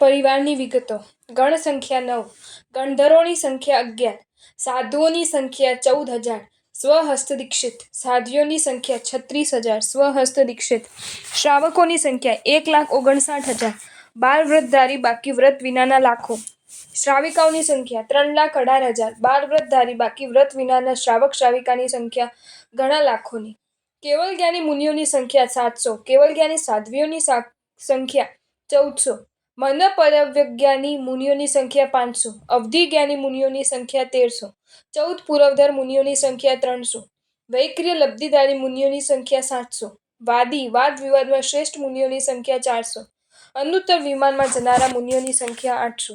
પરિવારની વિગતો. ગણ સંખ્યા નવ, ગણધરોની સંખ્યા અગિયાર, સાધુઓની સંખ્યા ચૌદ હજાર, સ્વહસ્ત દીક્ષિત, સાધ્વીઓની સંખ્યા છત્રીસ હજાર, સ્વહસ્ત દીક્ષિત, શ્રાવકોની સંખ્યા એક લાખ ઓગણસાઠ હજાર, બાળ વ્રતધારી બાકી વ્રત વિનાના લાખો. શ્રાવિકાઓની સંખ્યા ત્રણ લાખ અઢાર હજાર, બાળ વ્રતધારી બાકી વ્રત વિનાના શ્રાવક શ્રાવિકાની સંખ્યા ઘણા લાખોની. કેવલ જ્ઞાની મુનિઓની સંખ્યા સાતસો, કેવલ જ્ઞાની સાધ્વીઓની સંખ્યા ચૌદસો, મનપરવ્યજ્ઞાની મુનિઓની સંખ્યા પાંચસો, અવધિ જ્ઞાની મુનિઓની સંખ્યા તેરસો, ચૌદ પૂરવધર મુનિઓની સંખ્યા ત્રણસો, વૈક્રિય લબ્ધિધારી મુનિઓની સંખ્યા સાતસો, વાદી, વાદ વિવાદમાં શ્રેષ્ઠ મુનિઓની સંખ્યા ચારસો, અનુત્તર વિમાનમાં જનારા મુનિઓની સંખ્યા આઠસો.